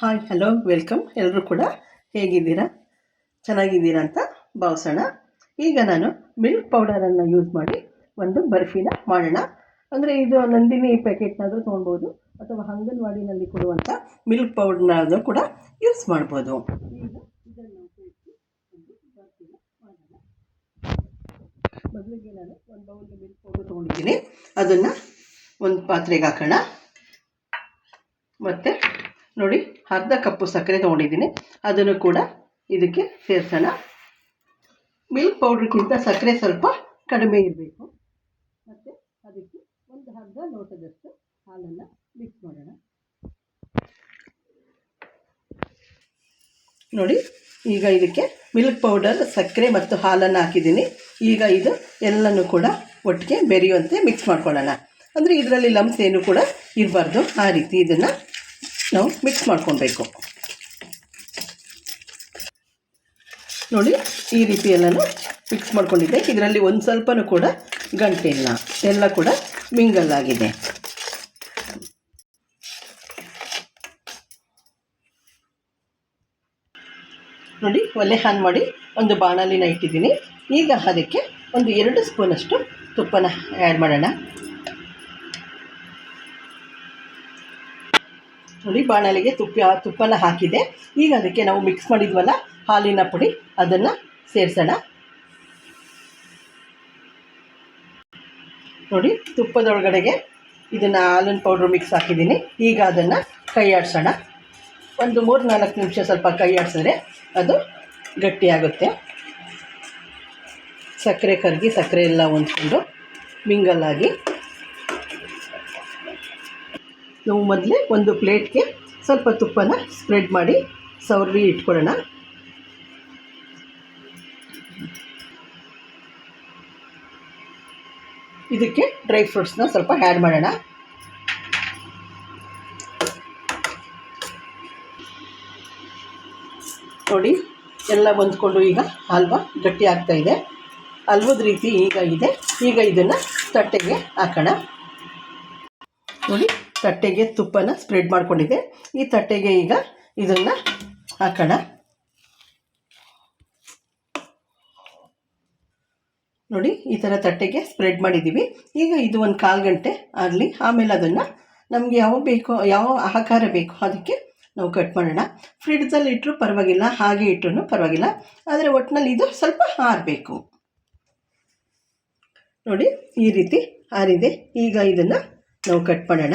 Hi hello welcome ಎಲ್ಲರೂ ಕೂಡ ಹೇಗಿದ್ದೀರಾ? ಚೆನ್ನಾಗಿದ್ದೀರಾ ಅಂತ ಭಾವಿಸೋಣ. ಈಗ ನಾನು ಮಿಲ್ಕ್ ಪೌಡರನ್ನು ಯೂಸ್ ಮಾಡಿ ಒಂದು ಬರ್ಫಿನ ಮಾಡೋಣ. ಅಂದರೆ ಇದು ನಂದಿನಿ ಪ್ಯಾಕೆಟ್ನಾದರೂ ತೊಗೊಳ್ಬೋದು ಅಥವಾ ಅಂಗನವಾಡಿನಲ್ಲಿ ಕೊಡುವಂಥ ಮಿಲ್ಕ್ ಪೌಡರ್ನಾದರೂ ಕೂಡ ಯೂಸ್ ಮಾಡ್ಬೋದು. ಮೊದಲಿಗೆ ನಾನು ಒಂದು ಬೌಲ್ ಮಿಲ್ಕ್ ಪೌಡರ್ ತೊಗೊಂಡಿದ್ದೀನಿ. ಅದನ್ನು ಒಂದು ಪಾತ್ರೆಗೆ ಹಾಕೋಣ. ಮತ್ತು ನೋಡಿ ಅರ್ಧ ಕಪ್ಪು ಸಕ್ಕರೆ ತೊಗೊಂಡಿದ್ದೀನಿ. ಅದನ್ನು ಕೂಡ ಇದಕ್ಕೆ ಸೇರಿಸೋಣ. ಮಿಲ್ಕ್ ಪೌಡ್ರಿಗಿಂತ ಸಕ್ಕರೆ ಸ್ವಲ್ಪ ಕಡಿಮೆ ಇರಬೇಕು. ಮತ್ತು ಅದಕ್ಕೆ ಒಂದು ಅರ್ಧ ಲೋಟದಷ್ಟು ಹಾಲನ್ನು ಮಿಕ್ಸ್ ಮಾಡೋಣ. ನೋಡಿ, ಈಗ ಇದಕ್ಕೆ ಮಿಲ್ಕ್ ಪೌಡರ್ ಸಕ್ಕರೆ ಮತ್ತು ಹಾಲನ್ನು ಹಾಕಿದ್ದೀನಿ. ಈಗ ಇದು ಎಲ್ಲನೂ ಕೂಡ ಒಟ್ಟಿಗೆ ಬೆರೆಯುವಂತೆ ಮಿಕ್ಸ್ ಮಾಡ್ಕೊಳ್ಳೋಣ. ಅಂದರೆ ಇದರಲ್ಲಿ ಲಮ್ಸ್ ಏನು ಕೂಡ ಇರಬಾರ್ದು. ಆ ರೀತಿ ಇದನ್ನು ನಾವು ಮಿಕ್ಸ್ ಮಾಡ್ಕೊಬೇಕು ನೋಡಿ, ಈ ರೀತಿ ಎಲ್ಲನೂ ಮಿಕ್ಸ್ ಮಾಡ್ಕೊಂಡಿದ್ದೆ. ಇದರಲ್ಲಿ ಒಂದು ಸ್ವಲ್ಪನೂ ಕೂಡ ಗಂಟಿಲ್ಲ, ಎಲ್ಲ ಕೂಡ ಮಿಂಗಲ್ ಆಗಿದೆ. ನೋಡಿ, ಒಲೆ ಹಾನ್ ಮಾಡಿ ಒಂದು ಬಾಣಲಿನ ಇಟ್ಟಿದ್ದೀನಿ. ಈಗ ಅದಕ್ಕೆ ಒಂದು ಎರಡು ಸ್ಪೂನಷ್ಟು ತುಪ್ಪನ ಆ್ಯಡ್ ಮಾಡೋಣ. ನೋಡಿ ಬಾಣಲಿಗೆ ತುಪ್ಪ ತುಪ್ಪನ ಹಾಕಿದೆ. ಈಗ ಅದಕ್ಕೆ ನಾವು ಮಿಕ್ಸ್ ಮಾಡಿದ್ವಲ್ಲ, ಹಾಲಿನ ಪುಡಿ, ಅದನ್ನು ಸೇರಿಸೋಣ. ನೋಡಿ, ತುಪ್ಪದೊಳಗಡೆಗೆ ಇದನ್ನು ಹಾಲಿನ ಪೌಡ್ರ್ ಮಿಕ್ಸ್ ಹಾಕಿದ್ದೀನಿ. ಈಗ ಅದನ್ನು ಕೈ ಆಡಿಸೋಣ ಒಂದು ಮೂರು ನಾಲ್ಕು ನಿಮಿಷ ಸ್ವಲ್ಪ ಕೈ ಆಡಿಸಿದ್ರೆ ಅದು ಗಟ್ಟಿಯಾಗುತ್ತೆ ಸಕ್ಕರೆ ಕರಗಿ ಸಕ್ಕರೆ ಎಲ್ಲ ಹೊಂದ್ಕೊಂಡು ಮಿಂಗಲ್ಲಾಗಿ ನಾವು ಮೊದಲೇ ಒಂದು ಪ್ಲೇಟ್ಗೆ ಸ್ವಲ್ಪ ತುಪ್ಪನ ಸ್ಪ್ರೆಡ್ ಮಾಡಿ ಸವರಿ ಇಟ್ಕೊಳ್ಳೋಣ. ಇದಕ್ಕೆ ಡ್ರೈ ಫ್ರೂಟ್ಸ್ನ ಸ್ವಲ್ಪ ಆ್ಯಡ್ ಮಾಡೋಣ. ನೋಡಿ, ಎಲ್ಲ ಹೊಂದ್ಕೊಂಡು ಈಗ ಹಲ್ವಾ ಗಟ್ಟಿ ಆಗ್ತಾ ಇದೆ. ಹಲ್ವದ ರೀತಿ ಈಗ ಇದೆ. ಈಗ ಇದನ್ನು ತಟ್ಟೆಗೆ ಹಾಕೋಣ. ನೋಡಿ ತಟ್ಟೆಗೆ ತುಪ್ಪನ ಸ್ಪ್ರೆಡ್ ಮಾಡ್ಕೊಂಡಿದ್ದೆ. ಈ ತಟ್ಟೆಗೆ ಈಗ ಇದನ್ನು ಹಾಕೋಣ. ನೋಡಿ, ಈ ಥರ ತಟ್ಟೆಗೆ ಸ್ಪ್ರೆಡ್ ಮಾಡಿದ್ದೀವಿ ಈಗ ಇದು ಒಂದು ಕಾಲು ಗಂಟೆ ಆಗಲಿ, ಆಮೇಲೆ ಅದನ್ನು ನಮಗೆ ಯಾವ ಬೇಕೋ, ಯಾವ ಆಕಾರ ಬೇಕೋ ಅದಕ್ಕೆ ನಾವು ಕಟ್ ಮಾಡೋಣ. ಫ್ರಿಡ್ಜಲ್ಲಿ ಇಟ್ಟರು ಪರವಾಗಿಲ್ಲ, ಹಾಗೆ ಇಟ್ಟರು ಪರವಾಗಿಲ್ಲ, ಆದರೆ ಒಟ್ಟಿನಲ್ಲಿ ಇದು ಸ್ವಲ್ಪ ಹಾರಬೇಕು ನೋಡಿ, ಈ ರೀತಿ ಹಾರಿದೆ ಈಗ ಇದನ್ನು ನಾವು ಕಟ್ ಮಾಡೋಣ.